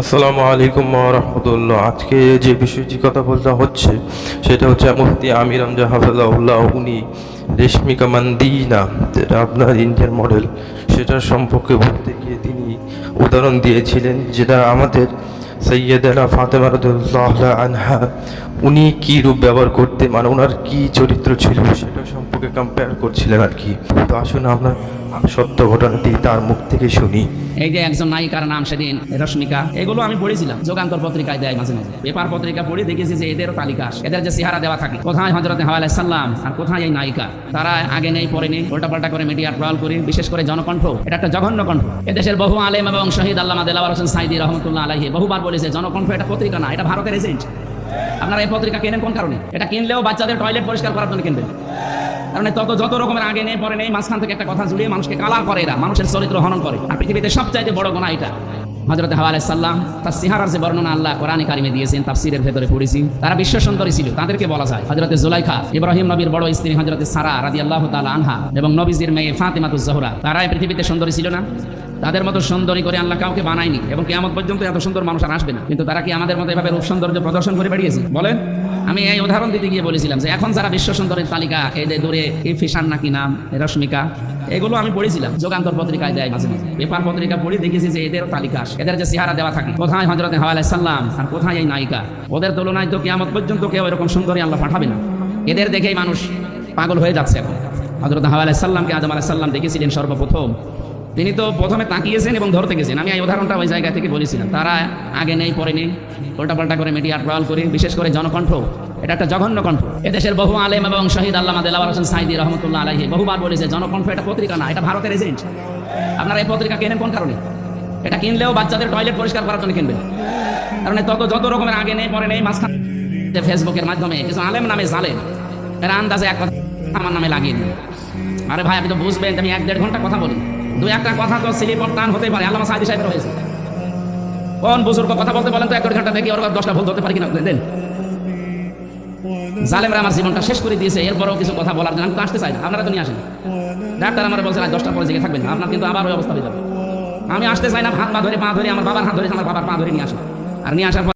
আসসালামু আলাইকুম রহমতুল্লাহ। আজকে যে বিষয়টি কথা বলতে হচ্ছে, সেটা হচ্ছে মুফতি আমির আমজা হাফেজাউল্লাহ উনি রেশমিকা মান্দিনা, যেটা আপনার ইন্ডিয়ান মডেল, সেটার সম্পর্কে বলতে গিয়ে তিনি উদাহরণ দিয়েছিলেন যেটা আমাদের সৈয়দানা ফাতেমা রদুল্লাহ আনহা, উনি কী রূপ ব্যবহার করতে মানে ওনার কী চরিত্র ছিল সেটা সম্পর্কে কম্পেয়ার করছিলেন আর কি। তো আসুন আমরা সত্য ঘটনাটি তার মুখ থেকে শুনি। এই যে একজন নায়িকার নাম সেদিন রশ্মিকা, এগুলো আমি পড়েছিলাম, যোগান্তর পত্রিকায় দেয় মাঝে মাঝে। পেপার পত্রিকা পড়ে দেখেছি যে এদেরও তালিকা এদের যে চেহারা দেওয়া থাকে, কোথায় হজরত হাওয়াল সাল্লাম আর কোথায় এই নায়িকা? তারা আগে নেই, পরে নেই, উল্টাপাল্টা করে মিডিয়া ট্রল করে, বিশেষ করে জনকণ্ঠ, এটা একটা জঘন্য কণ্ঠ। এদেশের বহু আলেম এবং শহীদ আল্লামা দেলাওয়ার হোসেন সাইদি রহমতুল্লাহ আলাহি বহুবার বলেছে, জনকণ্ঠ এটা পত্রিকা না, এটা ভারতের এজেন্ট। আপনারা এই পত্রিকা কেনেন কোন কারণে? এটা কিনলেও বাচ্চাদের টয়লেট পরিষ্কার করার জন্য কিনবেন। কারণ তত যত রকমের আগে নেই, পরে নেই, মাঝখান থেকে একটা কথা জুড়িয়ে মানুষকে কালা করে এরা, মানুষের চরিত্র হনন করে। আর পৃথিবীতে সবচাইতে বড় গোনা এটা। হজরত হাওয়া সাল্লাম তার সিহারার যে বর্ণনা আল্লাহ কোরআনে কারিমে দিয়েছেন, তাফসিরের ভেতরে পড়েছি। তারা বিশ্ব সুন্দরী ছিল, তাদেরকে বলা যায়। হজরতে জুলাইখা, ইব্রাহিম নবীর বড় স্ত্রী হজরতে সারা রাদি আল্লাহ তালা আনহা এবং নবীজির মেয়ে ফাতেমাতুজ জহরা তারা এই পৃথিবীতে সুন্দরী ছিল না? তাদের মতো সুন্দরী করে আল্লাহ কাউকে বানায়নি এবং কেমন পর্যন্ত এত সুন্দর মানুষ আর আসবে না। কিন্তু তারা কি আমাদের মতো এভাবে রূপ সৌন্দর্য প্রদর্শন করে বেরিয়েছে? বলেন। আমি এই উদাহরণ দিতে গিয়ে বলেছিলাম যে এখন যারা বিশ্ব সুন্দরের তালিকা যে দূরে ফিশান নাকি নাম রশ্মিকা, এগুলো আমি পড়েছিলাম, যোগান্তর পত্রিকায় দেয় মাঝে মাঝে। পেপার পত্রিকা পড়ে দেখেছি যে এদের তালিকা। এদের যে চেহারা দেওয়া থাকে, কোথায় হজরত হাওয়া সাল্লাম আর কোথায় এই নায়িকা? ওদের তুলনায় তো কেমন পর্যন্ত কেউ এরকম সুন্দরী আল্লাহ পাঠাবে না। এদের দেখেই মানুষ পাগল হয়ে যাচ্ছে এখন। হজরত হাওয়া সাল্লামকে আজম আলাইসাল্লাম দেখেছিলেন সর্বপ্রথম। তিনি তো প্রথমে তাকিয়েছেন এবং ধরতে গেছেন। আমি এই উদাহরণটা ওই জায়গা থেকে বলেছিলাম। তারা আগে নেই, পরে নেই। উল্টাপাল্টা করে মিডিয়া ট্রল করে, বিশেষ করে জনকণ্ঠ। এটা একটা জঘন্য কণ্ঠ। এদেশের বহু আলেম এবং শহীদ আল্লাহ দেলাওয়ার হোসেন সাইদি রহমতুল্লাহ আলাহি বহুবার বলেছে, জনকণ্ঠ এটা পত্রিকা না, এটা ভারতের এজেন্ট। আপনারা এই পত্রিকা কেনেন, কোন কারণে? এটা কিনলেও বাচ্চাদের টয়লেট পরিষ্কার করার জন্য কিনবেন। কারণ তত যত রকমের আগে নেই, পরে নেই, মাঝখান ফেসবুকের মাধ্যমে, কিছু আলেম নামে জালেম, এরা আন্দাজে এক কথা আমার নামে লাগিয়ে দিন আরে ভাই, আপনি তো বুঝবেন, আমি এক দেড় ঘণ্টা কথা বলি। দুই একটা কথা তো স্লিপ টান হতে পারে। আল্লামা সাইদি সাহেবের হয়েছে। কোন বুজুর্গ কথা বলতে বলেন তো, এক ঘণ্টা দেখি ওর দশটা ভুল ধরতে পারি কিনা। দেন জালেমরা আমার জীবনটা শেষ করে দিয়েছে, এরপরও কিছু কথা বলার জন্য। আমি তো আসতে চাই না, আপনারা তো নিয়ে আসেন। ডাক্তার আমার বলছে আজ দশটার পরে জেগে থাকবেন আপনার কিন্তু আবার ওই অবস্থা হয়ে যাবে। আমি আসতে চাই না, হাত পা ধরে পা ধরে, আমার বাবার হাত ধরে, আমার বাবার পা ধরে নিয়ে আসেন। আর নিয়ে আসার